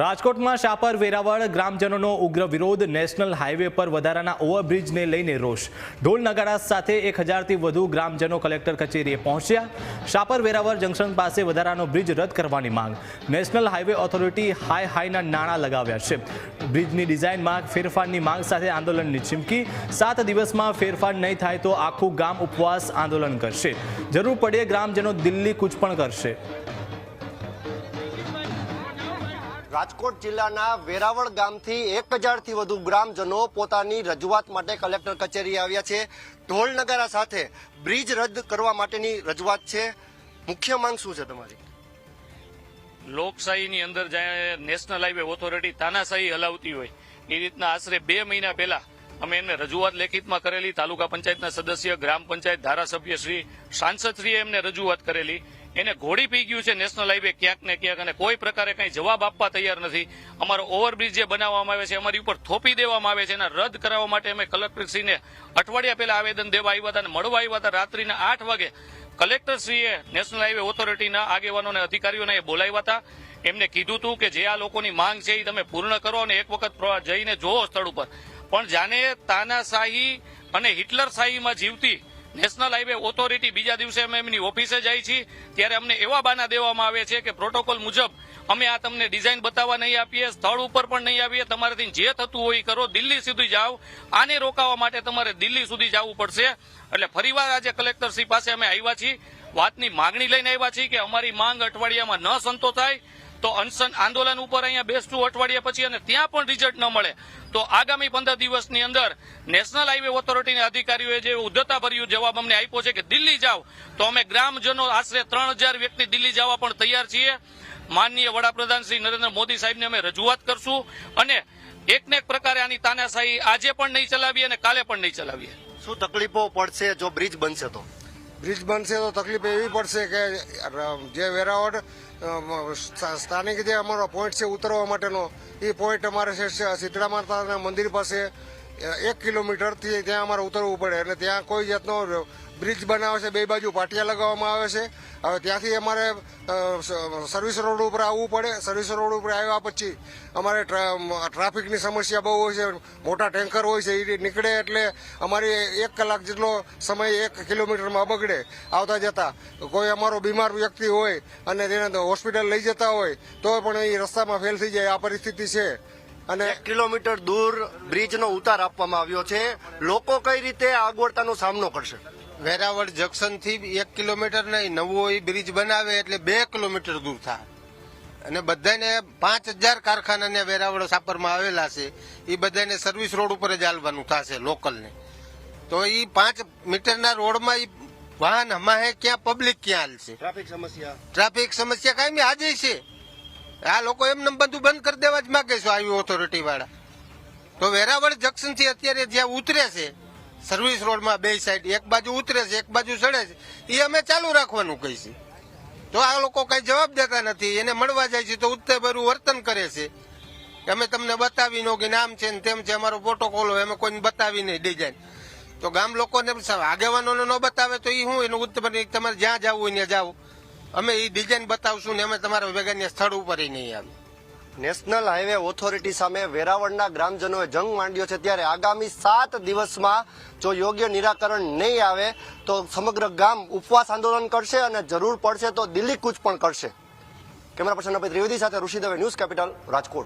રાજકોટમાં શાપર વેરાવળ ગ્રામજનોનો ઉગ્ર વિરોધ નેશનલ હાઈવે પર વધારાના ઓવરબ્રિજને લઈને રોષ. ઢોલ નગાડા સાથે એક હજારથી વધુ ગ્રામજનો કલેક્ટર કચેરીએ પહોંચ્યા. શાપર વેરાવળ જંકશન પાસે વધારાનો બ્રિજ રદ કરવાની માંગ. નેશનલ હાઈવે ઓથોરિટી હાઈ હાઈના નાણાં લગાવ્યા છે. બ્રિજની ડિઝાઇનમાં ફેરફારની માંગ સાથે આંદોલનની ચીમકી. સાત દિવસમાં ફેરફાર નહીં થાય તો આખું ગામ ઉપવાસ આંદોલન કરશે. જરૂર પડે ગ્રામજનો દિલ્હી કૂચ પણ કરશે. રાજકોટ જિલ્લાના વેરાવળ ગામથી એક હજારથી વધુ ગ્રામજનો પોતાની રજૂઆત માટે કલેક્ટર કચેરી આવ્યા છે. ઢોલ નગારા સાથે બ્રિજ રદ કરવા માટેની રજૂઆત છે. મુખ્ય માંગ શું છે તમારી? લોકશાહીની અંદર જ્યાં નેશનલ હાઈવે ઓથોરિટી તાનાશાહી હલાવતી હોય, એ રીતના આશરે બે મહિના પહેલા અમે એમને રજૂઆત લેખિતમાં કરેલી. તાલુકા પંચાયતના સદસ્ય, ગ્રામ પંચાયત ધારાસભ્ય શ્રી સાંસદ શ્રીએ એમને રજૂઆત કરેલી. એને ઘોડી પી ગયું છે નેશનલ હાઈવે ક્યાંક ને ક્યાંક અને કોઈ પ્રકારે કઈ જવાબ આપવા તૈયાર નથી. અમારો ઓવરબ્રિજ જે બનાવવામાં આવે છે, અમારી ઉપર થોપી દેવામાં આવે છે, એના રદ કરાવવા માટે અમે કલેક્ટરશ્રીને અઠવાડિયા પહેલા આવેદન દેવા આવ્યા હતા અને મળવા આવ્યા હતા. રાત્રિના આઠ વાગે કલેક્ટરશ્રીએ નેશનલ હાઈવે ઓથોરિટીના આગેવાનોને, અધિકારીઓને બોલાવ્યા હતા. એમને કીધું હતું કે જે આ લોકોની માંગ છે એ તમે પૂર્ણ કરો અને એક વખત જઈને જોવો સ્થળ ઉપર. પણ જાણે તાનાશાહી અને હિટલરશાહીમાં જીવતી નેશનલ હાઈવે ઓથોરિટી બીજા દિવસે અમે એમની ઓફિસે જાય છીએ. ત્યારે અમને એવા બાના દેવામાં આવે છે કે પ્રોટોકોલ મુજબ અમે આ તમને ડિઝાઇન બતાવવા નહીં આપીએ, સ્થળ ઉપર પણ નહીં આવીએ. તમારાથી જે થતું હોય કરો. દિલ્હી સુધી જાઓ. આને રોકાવા માટે તમારે દિલ્હી સુધી જવું પડશે. એટલે ફરીવાર આજે કલેક્ટરશ્રી પાસે અમે આવ્યા છીએ. વાતની માગણી લઈને આવ્યા છીએ કે અમારી માંગ અઠવાડિયામાં ન સંતોષાય. તો અનશન આંદોલન ઉપર અહીંયા બેસતું અઠવાડિયા પછી અને ત્યાં પણ રિઝલ્ટ ન મળે. તો આગામી પંદર દિવસની અંદર નેશનલ હાઈવે ઓથોરિટીના અધિકારીઓએ જે ઉદ્ધતાભર્યું જવાબ અમને આપ્યો છે કે દિલ્હી જાઓ, તો અમે ગ્રામજનો આશરે ત્રણ વ્યક્તિ દિલ્હી જવા પણ તૈયાર છીએ. માનનીય વડાપ્રધાન શ્રી નરેન્દ્ર મોદી સાહેબને અમે રજૂઆત કરશું અને એક ને એક પ્રકારે આની તાનાશાહી આજે પણ નહીં ચલાવીએ અને કાલે પણ નહીં ચલાવીએ. શું તકલીફો પડશે જો બ્રિજ બનશે તો? બ્રિજ બનશે તો તકલીફ એવી પડશે કે જે વેરાવળ સ્થાનિક જે અમારો પોઈન્ટ છે ઉતરવા માટેનો, એ પોઈન્ટ અમારે છે શીતળા માતાના મંદિર પાસે એક કિલોમીટરથી ત્યાં અમારે ઉતરવું પડે. એટલે ત્યાં કોઈ જાતનો બ્રિજ બનાવે છે, બે બાજુ પાટિયા લગાવવામાં આવે છે. હવે ત્યાંથી અમારે સર્વિસ રોડ ઉપર આવવું પડે. સર્વિસ રોડ ઉપર આવ્યા પછી અમારે ટ્રા- ટ્રાફિકની સમસ્યા બહુ હોય છે. મોટા ટેન્કર હોય છે એ નીકળે એટલે અમારી એક કલાક જેટલો સમય એક કિલોમીટરમાં બગડે આવતા જતા. કોઈ અમારો બીમાર વ્યક્તિ હોય અને તેને હોસ્પિટલ લઈ જતા હોય, તો પણ એ રસ્તામાં ફેલ થઈ જાય. આ પરિસ્થિતિ છે. અને કિલોમીટર દૂર બ્રિજનો ઉતાર આપવામાં આવ્યો છે. લોકો કઈ રીતે આગવડતાનો સામનો કરશે? વેરાવળ જંકશનથી એક કિલોમીટર નહીં નવો એ બ્રિજ બનાવે એટલે બે કિલોમીટર દૂર થાય. અને બધાને પાંચ હજાર કારખાના વેરાવળ સાપરમાં આવેલા છે. એ બધાને સર્વિસ રોડ ઉપર જ હાલવાનું થશે લોકલને. તો એ પાંચ મીટરના રોડમાં એ વાહન હમાહે ક્યાં પબ્લિક ક્યાં હાલશે? ટ્રાફિક સમસ્યા. ટ્રાફિક સમસ્યા કાયમી આજે છે. આ લોકો એમને બધું બંધ કરી દેવા જ માગે છે આવી ઓથોરિટી વાળા. તો વેરાવળ જંકશનથી અત્યારે જ્યાં ઉતરે છે સર્વિસ રોડમાં બે સાઈડ એક બાજુ ઉતરે છે, એક બાજુ ચડે છે. એ અમે ચાલુ રાખવાનું કહીશું તો આ લોકો કઈ જવાબ દેતા નથી, એને મળવા જાય છે તો ઉત્તેભર્યું વર્તન કરે છે. અમે તમને બતાવી નો કે નામ છે ને તેમ છે, અમારો પ્રોટોકોલ હોય, અમે કોઈને બતાવી નહીં ડિઝાઇન તો ગામ લોકોને આગેવાનોને ન બતાવે તો એ શું, એનું ઉત્તર તમારે જ્યાં જવું હોય ત્યાં જાઓ. અમે એ ડિઝાઇન બતાવશું ને અમે તમારા વેગાની સ્થળ ઉપર નહીં આવી નેશનલ હાઈવે ઓથોરિટી સામે વેરાવળના ગ્રામજનોએ જંગ માંડ્યો છે ત્યારે આગામી સાત દિવસમાં જો યોગ્ય નિરાકરણ નહીં આવે તો સમગ્ર ગામ ઉપવાસ આંદોલન કરશે અને જરૂર પડશે તો દિલ્હી કૂચ પણ કરશે. કેમેરા પર્સન ત્રિવેદી સાથે ઋષિ દવે ન્યૂઝ કેપિટલ રાજકોટ.